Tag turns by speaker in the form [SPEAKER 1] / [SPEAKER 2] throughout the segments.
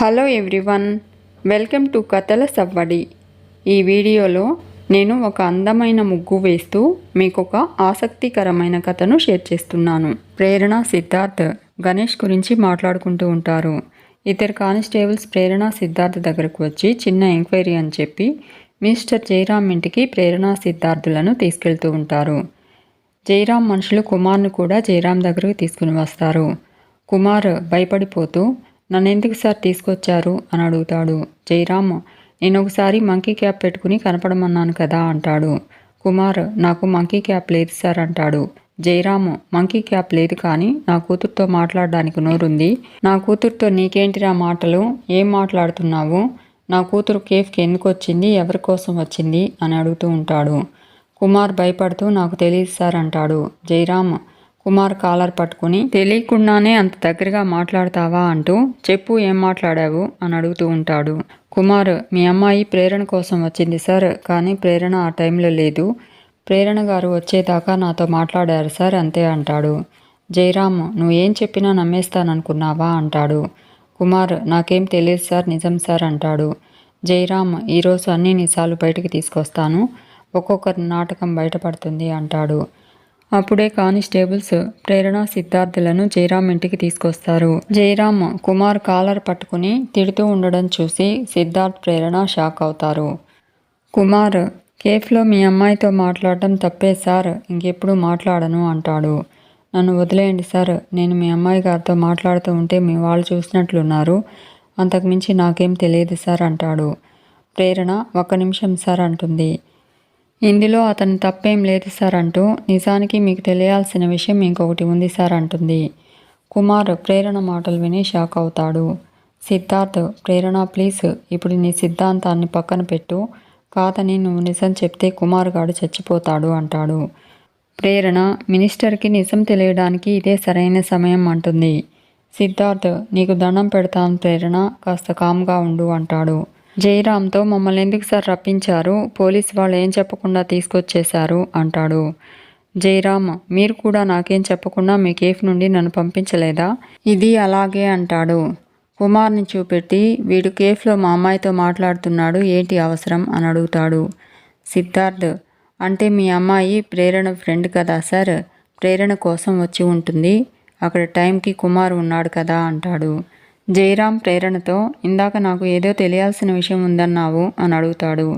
[SPEAKER 1] Hello everyone welcome to కథల సవ్వడి. ఈ వీడియోలో నేను ఒక అందమైన ముగ్గు వేస్తూ మీకు ఒక ఆసక్తికరమైన కథను షేర్ చేస్తున్నాను. ప్రేరణ సిద్ధార్థ్ గణేష్ గురించి మాట్లాడుకుంటూ ఉంటారు. ఇద్దరు కానిస్టేబుల్స్ ప్రేరణ సిద్ధార్థ్ దగ్గరకు వచ్చి చిన్న ఎంక్వైరీ అని చెప్పి మిస్టర్ జయరామ్ ఇంటికి ప్రేరణ సిద్ధార్థులను తీసుకెళ్తూ ఉంటారు. జయరామ్ మనుషులు కుమార్ను కూడా జయరామ్ దగ్గరకు తీసుకుని వస్తారు. కుమార్ భయపడిపోతూ నన్ను ఎందుకు సార్ తీసుకొచ్చారు? అని అడుగుతాడు. జయరామ్ నేను ఒకసారి మంకీ క్యాప్ పెట్టుకుని కనపడమన్నాను కదా అంటాడు. కుమార్ నాకు మంకీ క్యాప్ లేదు సార్ అంటాడు. జయరామ్ మంకీ క్యాప్ లేదు కానీ నా కూతురుతో మాట్లాడడానికి నోరుంది. నా కూతురుతో నీకేంటిరా మాటలు? ఏం మాట్లాడుతున్నావు? నా కూతురు కేఫ్కి ఎందుకు వచ్చింది? ఎవరి కోసం వచ్చింది? అని అడుగుతూ ఉంటాడు. కుమార్ భయపడుతూ నాకు తెలియదు సార్ అంటాడు. జయరామ్ కుమార్ కాలర్ పట్టుకుని తెలియకుండానే అంత దగ్గరగా మాట్లాడతావా అంటూ చెప్పు ఏం మాట్లాడావు? అని అడుగుతూ ఉంటాడు. కుమార్ మీ అమ్మాయి ప్రేరణ కోసం వచ్చింది సార్ కానీ ప్రేరణ ఆ టైంలో లేదు. ప్రేరణ గారు వచ్చేదాకా నాతో మాట్లాడారు సార్ అంతే అంటాడు. జయరామ్ నువ్వేం చెప్పినా నమ్మేస్తాననుకున్నావా? అంటాడు. కుమార్ నాకేం తెలియదు సార్ నిజం సార్ అంటాడు. జయరామ్ ఈరోజు అన్ని నిజాలు బయటికి తీసుకొస్తాను. ఒక్కొక్కరి నాటకం బయటపడుతుంది అంటాడు. అప్పుడే కానిస్టేబుల్స్ ప్రేరణ సిద్ధార్థులను జయరామ్ ఇంటికి తీసుకొస్తారు. జయరామ్ కుమార్ కాలర్ పట్టుకుని తిడుతూ ఉండడం చూసి సిద్ధార్థ్ ప్రేరణ షాక్ అవుతారు. కుమార్ కేఫ్లో మీ అమ్మాయితో మాట్లాడటం తప్పే సార్ ఇంకెప్పుడు మాట్లాడను అంటాడు. నన్ను వదిలేయండి సార్ నేను మీ అమ్మాయి గారితో మాట్లాడుతూ ఉంటే మీ వాళ్ళు చూసినట్లున్నారు. అంతకుమించి నాకేం తెలియదు సార్ అంటాడు. ప్రేరణ ఒక నిమిషం సార్ అంటుంది. ఇందులో అతను తప్పేం లేదు సార్ అంటూ నిజానికి మీకు తెలియాల్సిన విషయం ఇంకొకటి ఉంది సార్ అంటుంది. కుమార్ ప్రేరణ మాటలు విని షాక్ అవుతాడు. సిద్ధార్థ్ ప్రేరణ ప్లీజ్ ఇప్పుడు నీ సిద్ధాంతాన్ని పక్కన పెట్టు. కాదని నువ్వు నిజం చెప్తే కుమార్ గాడు చచ్చిపోతాడు అంటాడు. ప్రేరణ మినిస్టర్కి నిజం తెలియడానికి ఇదే సరైన సమయం అంటుంది. సిద్ధార్థ్ నీకు దండం పెడతాను ప్రేరణ కాస్త కామ్గా ఉండు అంటాడు. జయరామ్తో మమ్మల్ని ఎందుకు సార్ రప్పించారు? పోలీస్ వాళ్ళు ఏం చెప్పకుండా తీసుకొచ్చేశారు? అంటాడు. జయరామ్ మీరు కూడా నాకేం చెప్పకుండా మీ కేఫ్ నుండి నన్ను పంపించలేదా? ఇది అలాగే అంటాడు. కుమార్ని చూపెట్టి వీడు కేఫ్లో మా అమ్మాయితో మాట్లాడుతున్నాడు ఏంటి అవసరం? అని అడుగుతాడు. సిద్ధార్థ్ అంటే మీ అమ్మాయి ప్రేరణ ఫ్రెండ్ కదా సార్? ప్రేరణ కోసం వచ్చి ఉంటుంది. అక్కడ టైంకి కుమార్ ఉన్నాడు కదా అంటాడు. జయరాం ప్రేరణతో ఇందాక నాకు ఏదో తెలియాల్సిన విషయం ఉందన్నావు అని అడుగుతాడు.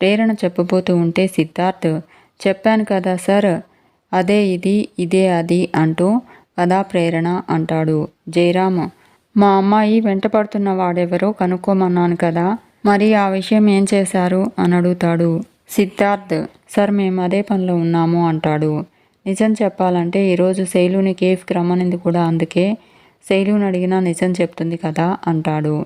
[SPEAKER 1] ప్రేరణ చెప్పబోతూ ఉంటే సిద్ధార్థ్ చెప్పాను కదా సార్ అదే ఇది ఇదే అది అంటూ కదా ప్రేరణ అంటాడు జయరామ్ మా అమ్మాయి వెంటపడుతున్న వాడెవరో కనుక్కోమన్నాను కదా మరి ఆ విషయం ఏం చేశారు అని అడుగుతాడు సిద్ధార్థ్. సార్ మేము అదే పనిలో ఉన్నాము అంటాడు. నిజం చెప్పాలంటే ఈరోజు శైలుని కేఫ్కి రమ్మనింది కూడా అందుకే శైలుని అడిగినా నిజం చెప్తుంది కదా అంటాడు.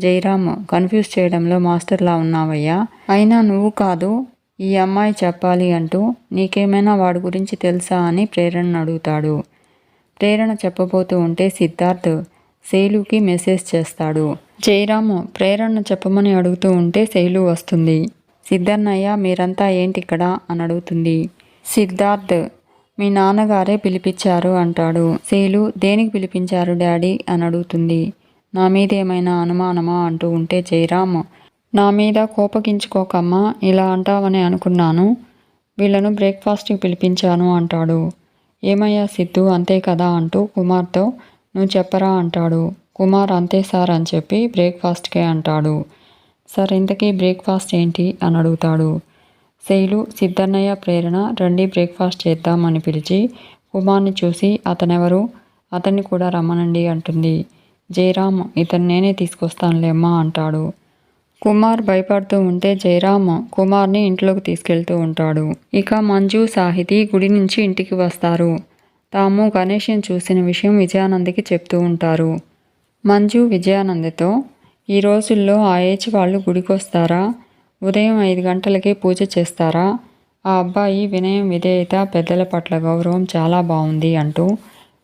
[SPEAKER 1] జయరామ్ కన్ఫ్యూజ్ చేయడంలో మాస్టర్లా ఉన్నావయ్యా? అయినా నువ్వు కాదు ఈ అమ్మాయి చెప్పాలి అంటూ నీకేమైనా వాడి గురించి తెలుసా అని ప్రేరణ అడుగుతాడు. ప్రేరణ చెప్పబోతూ ఉంటే సిద్ధార్థ్ శైలుకి మెసేజ్ చేస్తాడు. జయరామ్ ప్రేరణ చెప్పమని అడుగుతూ ఉంటే శైలు వస్తుంది. సిద్ధన్నయ్య మీరంతా ఏంటి ఇక్కడ అని అడుగుతుంది. సిద్ధార్థ్ మీ నాన్నగారే పిలిపించారు అంటాడు. శీలు దేనికి పిలిపించారు డాడీ? అని అడుగుతుంది. నా మీద ఏమైనా అనుమానమా? అంటూ ఉంటే జయరామ్ నా మీద కోపగించుకోకమ్మా ఇలా అంటావని అనుకున్నాను. వీళ్ళను బ్రేక్ఫాస్ట్కి పిలిపించాను అంటాడు. ఏమయ్యా సిద్ధు అంతే కదా? అంటూ కుమార్తో నువ్వు చెప్పరా? అంటాడు. కుమార్ అంతే సార్ అని చెప్పి బ్రేక్ఫాస్ట్కే అంటాడు. సార్ ఇంతకీ బ్రేక్ఫాస్ట్ ఏంటి? అని అడుగుతాడు. శైలు సిద్ధన్నయ్య ప్రేరణ రండి బ్రేక్ఫాస్ట్ చేద్దామని పిలిచి కుమార్ని చూసి అతనెవరు? అతన్ని కూడా రమ్మనండి అంటుంది. జయరామ్ ఇతను నేనే తీసుకొస్తానులేమ్మా అంటాడు. కుమార్ భయపడుతూ ఉంటే జయరామ్ కుమార్ని ఇంట్లోకి తీసుకెళ్తూ ఉంటాడు. ఇక మంజు సాహితి గుడి నుంచి ఇంటికి వస్తారు. తాము గణేష్ని చూసిన విషయం విజయానంద్కి చెప్తూ ఉంటారు. మంజు విజయానందతో ఈ రోజుల్లో ఆ ఏజ్ వాళ్ళు గుడికొస్తారా? ఉదయం ఐదు గంటలకే పూజ చేస్తారా? ఆ అబ్బాయి వినయం విధేయత పెద్దల పట్ల గౌరవం చాలా బాగుంది అంటూ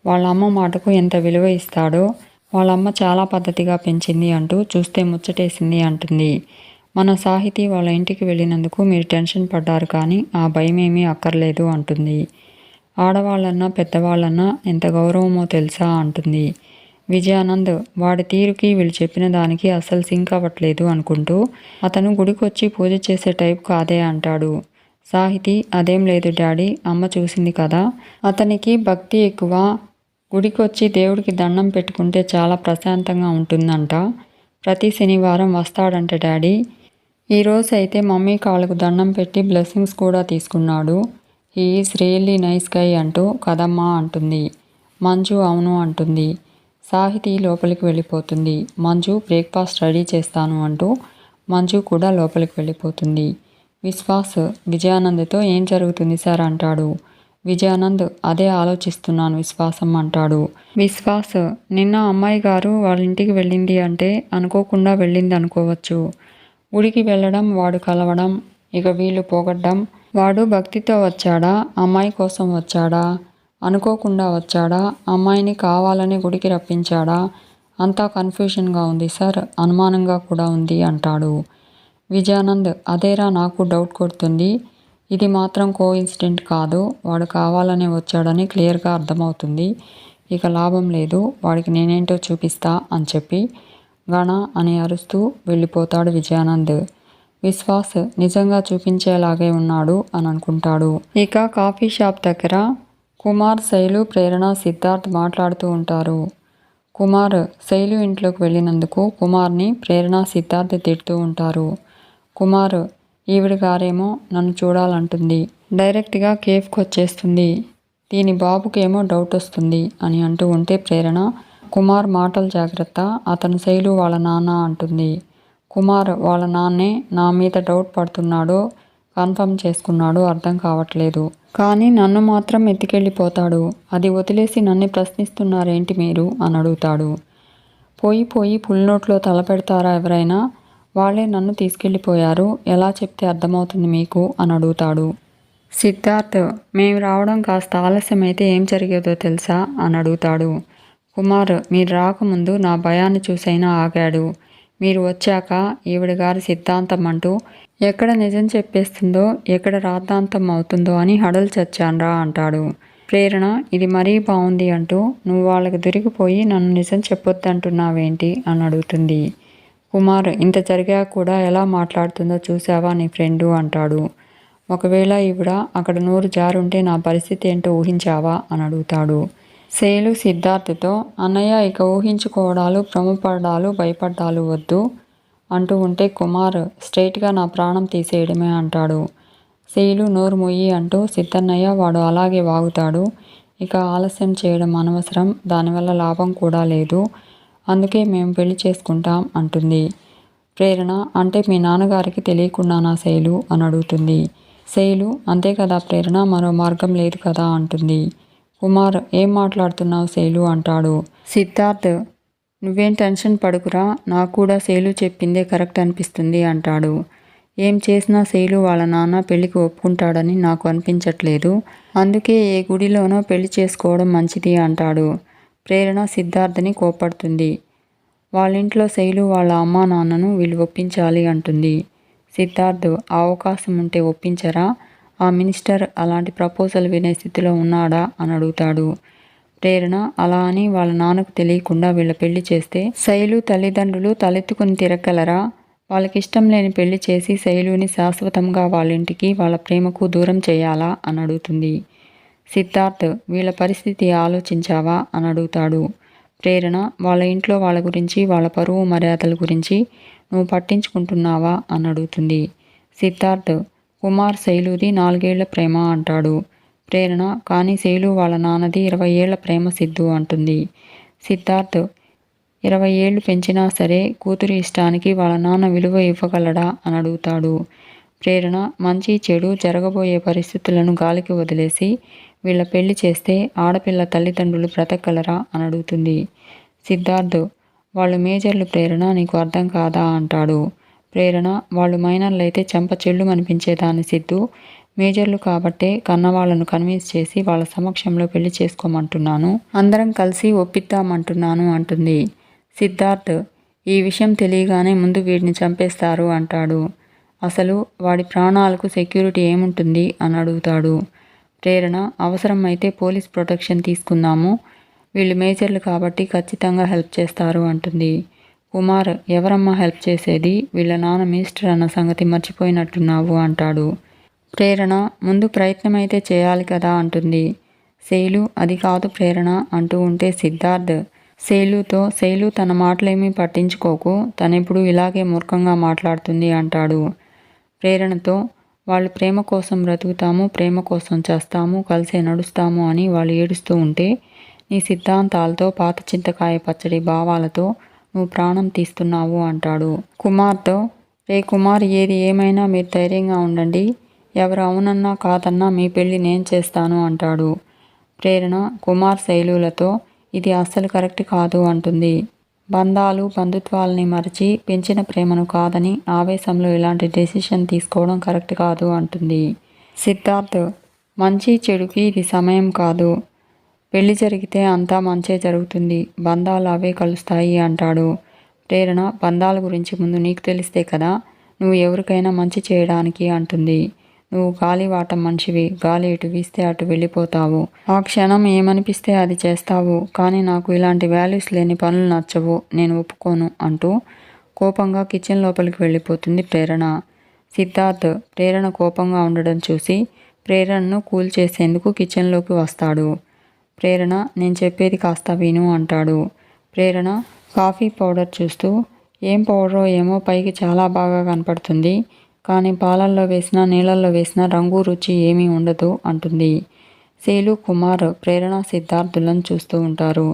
[SPEAKER 1] వాళ్ళ అమ్మ మాటకు ఎంత విలువ ఇస్తాడో వాళ్ళమ్మ చాలా పద్ధతిగా పెంచింది అంటూ చూస్తే ముచ్చటేసింది అంటుంది. మన సాహితీ వాళ్ళ ఇంటికి వెళ్ళినందుకు మీరు టెన్షన్ పడ్డారు కానీ ఆ భయమేమీ అక్కర్లేదు అంటుంది. ఆడవాళ్ళన్నా పెద్దవాళ్ళన్నా ఎంత గౌరవమో తెలుసా అంటుంది. విజయానంద్ వాడి తీరుకి వీళ్ళు చెప్పిన దానికి అస్సలు సింక్ అవ్వట్లేదు అనుకుంటూ అతను గుడికొచ్చి పూజ చేసే టైప్ కాదే అంటాడు. సాహితి అదేం లేదు డాడీ అమ్మ చూసింది కదా. అతనికి భక్తి ఎక్కువ. గుడికొచ్చి దేవుడికి దండం పెట్టుకుంటే చాలా ప్రశాంతంగా ఉంటుందంట. ప్రతి శనివారం వస్తాడంట డాడీ. ఈరోజు అయితే మమ్మీ కాళ్ళకు దండం పెట్టి బ్లెస్సింగ్స్ కూడా తీసుకున్నాడు. ఈ ఈజ్ రియల్లీ నైస్ గై అంటూ కదమ్మా అంటుంది. మంజు అవును అంటుంది. సాహితి లోపలికి వెళ్ళిపోతుంది. మంజు బ్రేక్ఫాస్ట్ రెడీ చేస్తాను అంటూ మంజు కూడా లోపలికి వెళ్ళిపోతుంది. విశ్వాస్ విజయానంద్తో ఏం జరుగుతుంది సార్ అంటాడు. విజయానంద్ అదే ఆలోచిస్తున్నాను విశ్వాసం అంటాడు. విశ్వాస్ నిన్న అమ్మాయి గారు వాళ్ళ ఇంటికి వెళ్ళింది అంటే అనుకోకుండా వెళ్ళింది అనుకోవచ్చు. గుడికి వెళ్ళడం వాడు కలవడం ఇక వీళ్ళు పోగొట్టడం వాడు భక్తితో వచ్చాడా అమ్మాయి కోసం వచ్చాడా అనుకోకుండా వచ్చాడా? అమ్మాయిని కావాలని గుడికి రప్పించాడా? అంతా కన్ఫ్యూషన్గా ఉంది సార్. అనుమానంగా కూడా ఉంది అంటాడు. విజయానంద్ అదేరా నాకు డౌట్ కొడుతుంది. ఇది మాత్రం కో ఇన్సిడెంట్ కాదు. వాడు కావాలనే వచ్చాడని క్లియర్గా అర్థమవుతుంది. ఇక లాభం లేదు. వాడికి నేనేంటో చూపిస్తా అని చెప్పి గణ అని అరుస్తూ వెళ్ళిపోతాడు విజయానంద్. విశ్వాస్ నిజంగా చూపించేలాగే ఉన్నాడు అని అనుకుంటాడు. ఇక కాఫీ షాప్ దగ్గర కుమార్ శైలు ప్రేరణ సిద్ధార్థ్ మాట్లాడుతూ ఉంటారు. కుమార్ శైలు ఇంట్లోకి వెళ్ళినందుకు కుమార్ని ప్రేరణ సిద్ధార్థ్ తిడుతూ ఉంటారు. కుమార్ ఈవిడ గారేమో నన్ను చూడాలంటుంది. డైరెక్ట్గా కేఫ్కి వచ్చేస్తుంది. దీని బాబుకేమో డౌట్ వస్తుంది అని అంటూ ఉంటే ప్రేరణ కుమార్ మాటలు జాగ్రత్త అతను శైలు వాళ్ళ నాన్న అంటుంది. కుమార్ వాళ్ళ నాన్నే నా మీద డౌట్ పడుతున్నాడో కన్ఫర్మ్ చేసుకున్నాడో అర్థం కావట్లేదు. కానీ నన్ను మాత్రం ఎత్తుకెళ్ళిపోతాడు. అది వదిలేసి నన్ను ప్రశ్నిస్తున్నారేంటి మీరు? అని అడుగుతాడు. పోయి పోయి పుల్నోట్లో తలపెడతారా ఎవరైనా? వాళ్ళే నన్ను తీసుకెళ్ళిపోయారు. ఎలా చెప్తే అర్థమవుతుంది మీకు? అని అడుగుతాడు. సిద్ధార్థ్ మేము రావడం కాస్త ఆలస్యమైతే ఏం జరిగేదో తెలుసా? అని అడుగుతాడు. కుమార్ మీరు రాకముందు నా భయాన్ని చూసైనా ఆగాడు. మీరు వచ్చాక ఈవిడ గారి సిద్ధాంతం అంటూ ఎక్కడ నిజం చెప్పేస్తుందో ఎక్కడ రాద్ధాంతం అవుతుందో అని హడలు చచ్చాన్రా అంటాడు. ప్రేరణ ఇది మరీ బాగుంది అంటూ నువ్వు వాళ్ళకి దొరికిపోయి నన్ను నిజం చెప్పొద్దంటున్నావేంటి అని అడుగుతుంది. కుమార్ ఇంత జరిగా కూడా ఎలా మాట్లాడుతుందో చూసావా నీ ఫ్రెండు అంటాడు. ఒకవేళ ఈవిడ అక్కడ నోరు జారుంటే నా పరిస్థితి ఏంటో ఊహించావా అని అడుగుతాడు. శైలు సిద్ధార్థతో అన్నయ్య ఇక ఊహించుకోవడాలు భ్రమపడాలు భయపడ్డాలు వద్దు అంటూ ఉంటే కుమార్ స్ట్రైట్గా నా ప్రాణం తీసేయడమే అంటాడు. శైలు నోరు మొయ్యి అంటూ సిద్ధన్నయ్య వాడు అలాగే వాగుతాడు. ఇక ఆలస్యం చేయడం అనవసరం. దానివల్ల లాభం కూడా లేదు. అందుకే మేము పెళ్ళి చేసుకుంటాం అంటుంది. ప్రేరణ? అంటే మీ నాన్నగారికి తెలియకుండా నా శైలు అని అడుగుతుంది. శైలు అంతే కదా ప్రేరణ? మరో మార్గం లేదు కదా అంటుంది. కుమార్ ఏం మాట్లాడుతున్నావు శైలు? అంటాడు. సిద్ధార్థ్ నువ్వేం టెన్షన్ పడుకురా? నాకు కూడా శైలు చెప్పిందే కరెక్ట్ అనిపిస్తుంది అంటాడు. ఏం చేసినా శైలు వాళ్ళ నాన్న పెళ్ళికి ఒప్పుకుంటాడని నాకు అనిపించట్లేదు. అందుకే ఏ గుడిలోనో పెళ్ళి చేసుకోవడం మంచిది అంటాడు. ప్రేరణ సిద్ధార్థని కోపడుతుంది వాళ్ళ ఇంట్లో శైలు వాళ్ళ అమ్మా నాన్నను వీళ్ళు ఒప్పించాలి అంటుంది. సిద్ధార్థ్ అవకాశం ఉంటే ఒప్పించరా? ఆ మినిస్టర్ అలాంటి ప్రపోజల్ వినే స్థితిలో ఉన్నాడా? అని అడుగుతాడు. ప్రేరణ? అలా అని వాళ్ళ నాన్నకు తెలియకుండా వీళ్ళ పెళ్ళి చేస్తే శైలు తల్లిదండ్రులు తలెత్తుకుని తిరగలరా వాళ్ళకి ఇష్టం లేని పెళ్ళి చేసి శైలుని శాశ్వతంగా వాళ్ళ ఇంటికి వాళ్ళ ప్రేమకు దూరం చేయాలా? అని అడుగుతుంది. సిద్ధార్థ్ వీళ్ళ పరిస్థితి ఆలోచించావా? అని అడుగుతాడు. ప్రేరణ? వాళ్ళ ఇంట్లో వాళ్ళ గురించి వాళ్ళ పరువు మర్యాదల గురించి నువ్వు పట్టించుకుంటున్నావా? అని అడుగుతుంది. సిద్ధార్థ్ కుమార్ శైలుది నాలుగేళ్ళ ప్రేమ అంటాడు. ప్రేరణ కానీ శైలు వాళ్ళ నాన్నది ఇరవై ఏళ్ళ ప్రేమ సిద్ధు అంటుంది. సిద్ధార్థ్ ఇరవై ఏళ్ళు పెంచినా సరే కూతురి ఇష్టానికి వాళ్ళ నాన్న విలువ ఇవ్వగలడా అని అడుగుతాడు. ప్రేరణ మంచి చెడు జరగబోయే పరిస్థితులను గాలికి వదిలేసి వీళ్ళ పెళ్ళి చేస్తే ఆడపిల్ల తల్లిదండ్రులు బ్రతకగలరా అని అడుగుతుంది. సిద్ధార్థ్ వాళ్ళు మేజర్లు ప్రేరణ నీకు అర్థం కాదా అంటాడు. ప్రేరణ వాళ్ళు మైనర్లు అయితే చెంప చెల్లు అనిపించేదాన్ని సిద్ధు. మేజర్లు కాబట్టే కన్నవాళ్ళను కన్విన్స్ చేసి వాళ్ళ సమక్షంలో పెళ్ళి చేసుకోమంటున్నాను. అందరం కలిసి ఒప్పిద్దామంటున్నాను అంటుంది. సిద్ధార్థ్ ఈ విషయం తెలియగానే ముందు వీడిని చంపేస్తారు అంటాడు. అసలు వాడి ప్రాణాలకు సెక్యూరిటీ ఏముంటుంది? అని అడుగుతాడు. ప్రేరణ అవసరం అయితే పోలీస్ ప్రొటెక్షన్ తీసుకుందాము. వీళ్ళు మేజర్లు కాబట్టి ఖచ్చితంగా హెల్ప్ చేస్తారు అంటుంది. కుమార్ ఎవరమ్మా హెల్ప్ చేసేది? వీళ్ళ నాన్న మినిస్టర్ అన్న సంగతి మర్చిపోయినట్టున్నావు అంటాడు. ప్రేరణ? ముందు ప్రయత్నం అయితే చేయాలి కదా అంటుంది. శైలు అది కాదు ప్రేరణ అంటూ ఉంటే సిద్ధార్థ్ శైలుతో శైలు తన మాటలేమీ పట్టించుకోకు తనెప్పుడు ఇలాగే మూర్ఖంగా మాట్లాడుతుంది అంటాడు. ప్రేరణతో వాళ్ళు ప్రేమ కోసం బ్రతుకుతాము ప్రేమ కోసం చేస్తాము కలిసే నడుస్తాము అని వాళ్ళు ఏడుస్తూ ఉంటే నీ సిద్ధాంతాలతో పాత చింతకాయ పచ్చడి భావాలతో నువ్వు ప్రాణం తీస్తున్నావు అంటాడు. కుమార్తో రే కుమార్ ఏది ఏమైనా మీరు ధైర్యంగా ఉండండి. ఎవరు అవునన్నా కాదన్నా మీ పెళ్ళి నేను చేస్తాను అంటాడు. ప్రేరణ కుమార్ శైలులతో ఇది అస్సలు కరెక్ట్ కాదు అంటుంది. బంధాలు బంధుత్వాలని మరచి పెంచిన ప్రేమను కాదని ఆవేశంలో ఇలాంటి డెసిషన్ తీసుకోవడం కరెక్ట్ కాదు అంటుంది. సిద్ధార్థ్ మంచి చెడుకి ఇది సమయం కాదు. పెళ్ళి జరిగితే అంతా మంచే జరుగుతుంది. బంధాలు అవే కలుస్తాయి అంటాడు. ప్రేరణ బంధాల గురించి ముందు నీకు తెలిస్తే కదా నువ్వు ఎవరికైనా మంచి చేయడానికి అంటుంది. నువ్వు గాలివాటం మనిషివి గాలి ఇటు వీస్తే అటు వెళ్ళిపోతావు. ఆ క్షణం ఏమనిపిస్తే అది చేస్తావు. కానీ నాకు ఇలాంటి వాల్యూస్ లేని పనులు నచ్చవు నేను ఒప్పుకోను అంటూ కోపంగా కిచెన్ లోపలికి వెళ్ళిపోతుంది ప్రేరణ. సిద్ధార్థ్ ప్రేరణ కోపంగా ఉండడం చూసి ప్రేరణను కూల్ చేసేందుకు కిచెన్లోకి వస్తాడు. ప్రేరణ నేను చెప్పేది కాస్త విను అంటాడు. ప్రేరణ కాఫీ పౌడర్ చూస్తూ ఏం పౌడరో ఏమో పైకి చాలా బాగా కనపడుతుంది. కానీ పాలల్లో వేసిన నీళ్ళల్లో వేసిన రంగు రుచి ఏమీ ఉండదు అంటుంది. సేలు కుమార్ ప్రేరణ సిద్ధార్థులను చూస్తూ ఉంటారు.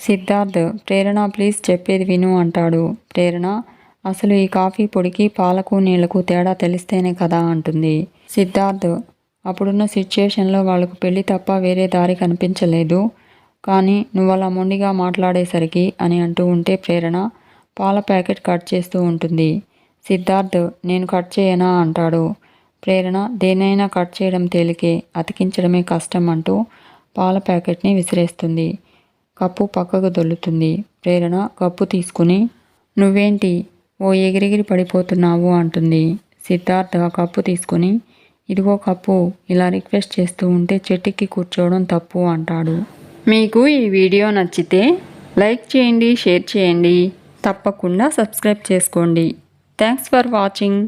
[SPEAKER 1] సిద్ధార్థ్ ప్రేరణ ప్లీజ్ చెప్పేది విను అంటాడు. ప్రేరణ అసలు ఈ కాఫీ పొడికి పాలకు నీళ్ళకు తేడా తెలిస్తేనే కదా అంటుంది. సిద్ధార్థ్ అప్పుడున్న సిచ్యుయేషన్లో వాళ్ళకు పెళ్ళి తప్ప వేరే దారి కనిపించలేదు. కానీ నువ్వు అలా మొండిగా మాట్లాడేసరికి అని అంటూ ఉంటే ప్రేరణ పాల ప్యాకెట్ కట్ చేస్తూ ఉంటుంది. సిద్ధార్థ్ నేను కట్ చేయనా? అంటాడు. ప్రేరణ దేనైనా కట్ చేయడం తేలికే అతికించడమే కష్టం అంటూ పాల ప్యాకెట్ని విసిరేస్తుంది. కప్పు పక్కకు దొల్లుతుంది. ప్రేరణ కప్పు తీసుకుని నువ్వేంటి? ఓ ఎగిరిగిరి పడిపోతున్నావు అంటుంది. సిద్ధార్థ కప్పు తీసుకుని ఇదిగో కప్పు ఇలా రిక్వెస్ట్ చేస్తూ ఉంటే చెట్టుకి కూర్చోవడం తప్పు అంటాడు. మీకు ఈ వీడియో నచ్చితే లైక్ చేయండి షేర్ చేయండి. తప్పకుండా సబ్స్క్రైబ్ చేసుకోండి. Thanks for watching.